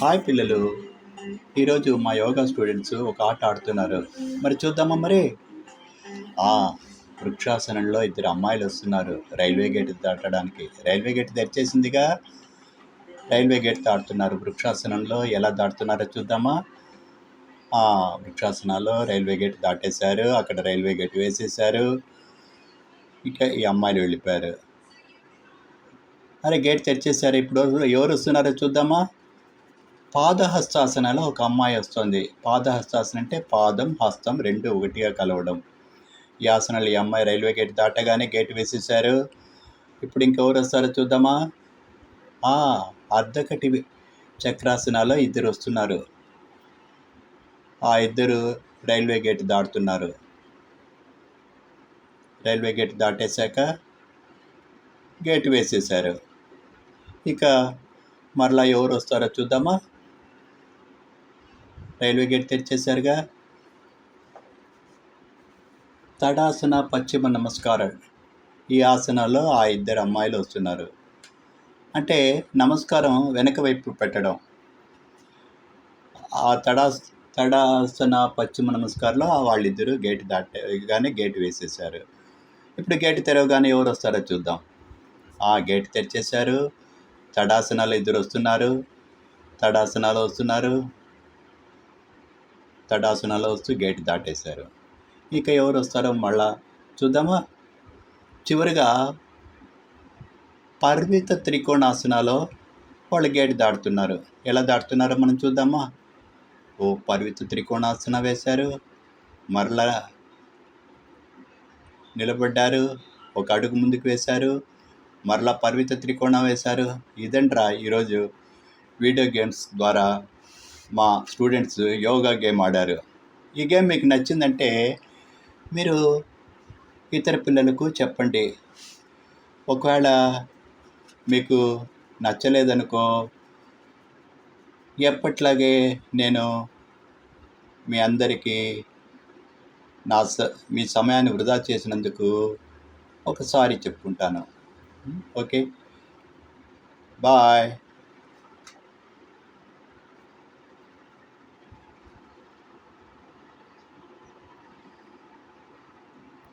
Hi పిల్లలు. ఈరోజు మా యోగా స్టూడెంట్స్ ఒక ఆట ఆడుతున్నారు. మరి చూద్దామా మరి? ఆ, వృక్షాసనంలో ఇద్దరు అమ్మాయిలు వస్తున్నారు. రైల్వే గేట్ దాటడానికి. రైల్వే గేట్ తెరిచేసిందిగా రైల్వే గేట్ దాటుతున్నారు. వృక్షాసనంలో ఎలా దాటుతున్నారో చూద్దామా? ఆ, వృక్షాసనాల్లో రైల్వే గేట్ దాటేశారు. అక్కడ రైల్వే గేట్ వేసేశారు. ఇక ఈ అమ్మాయిలు వెళ్ళిపోయారు. అరే గేట్ తెరిచేశారు. ఇప్పుడు ఎవరు వస్తున్నారో చూద్దామా? పాదహస్తాసనలో ఒక అమ్మాయి వస్తుంది. పాదహస్తాసనం అంటే పాదం హస్తం రెండు ఒకటిగా కలవడం. ఈ ఆసనాలు ఈ అమ్మాయి రైల్వే గేట్ దాటగానే గేట్ వేసేసారు ఇప్పుడు ఇంకెవరు వస్తారో చూద్దామా? అర్ధకటి చక్రాసనాలో ఇద్దరు వస్తున్నారు. ఆ ఇద్దరు రైల్వే గేట్ దాటుతున్నారు. రైల్వే గేట్ దాటేశాక గేట్ వేసేశారు. ఇక మరలా ఎవరు వస్తారో చూద్దామా? Railway gate తెరిచేశారుగా. తడాసన పశ్చిమ నమస్కారం. ఈ ఆసనాలో ఆ ఇద్దరు అమ్మాయిలు వస్తున్నారు. అంటే నమస్కారం వెనక వైపు పెట్టడం. ఆ తడా తడాసన పశ్చిమ నమస్కారంలో వాళ్ళిద్దరూ గేట్ దాటగానే గేట్ వేసేసారు ఇప్పుడు గేట్ తెరవగానే ఎవరు వస్తారో చూద్దాం. ఆ గేట్ తెరిచేశారు. తడాసనాలు ఇద్దరు వస్తున్నారు. తడాసనాలు వస్తున్నారు. తడాసనాలు వస్తూ గేట్ దాటేశారు. ఇక ఎవరు వస్తారో మళ్ళా చూద్దామా? చివరిగా పర్విత త్రికోణాసనాలో వాళ్ళు గేట్ దాటుతున్నారు. ఎలా దాటుతున్నారో మనం చూద్దామా? ఓ పర్విత త్రికోణాసన వేశారు. మరలా నిలబడ్డారు. ఒక అడుగు ముందుకు వేశారు. మరలా పర్విత త్రికోణం వేశారు. ఇదంట్రా ఈరోజు వీడియో గేమ్స్ ద్వారా మా స్టూడెంట్స్ యోగా గేమ్ ఆడారు. ఈ గేమ్ మీకు నచ్చిందంటే మీరు ఇతర పిల్లలకు చెప్పండి. ఒకవేళ మీకు నచ్చలేదనుకో ఎప్పట్లాగే నేను మీ అందరికీ నా స మీ సమయాన్ని వృధా చేసినందుకు ఒకసారి చెప్పుకుంటాను. ఓకే? బాయ్.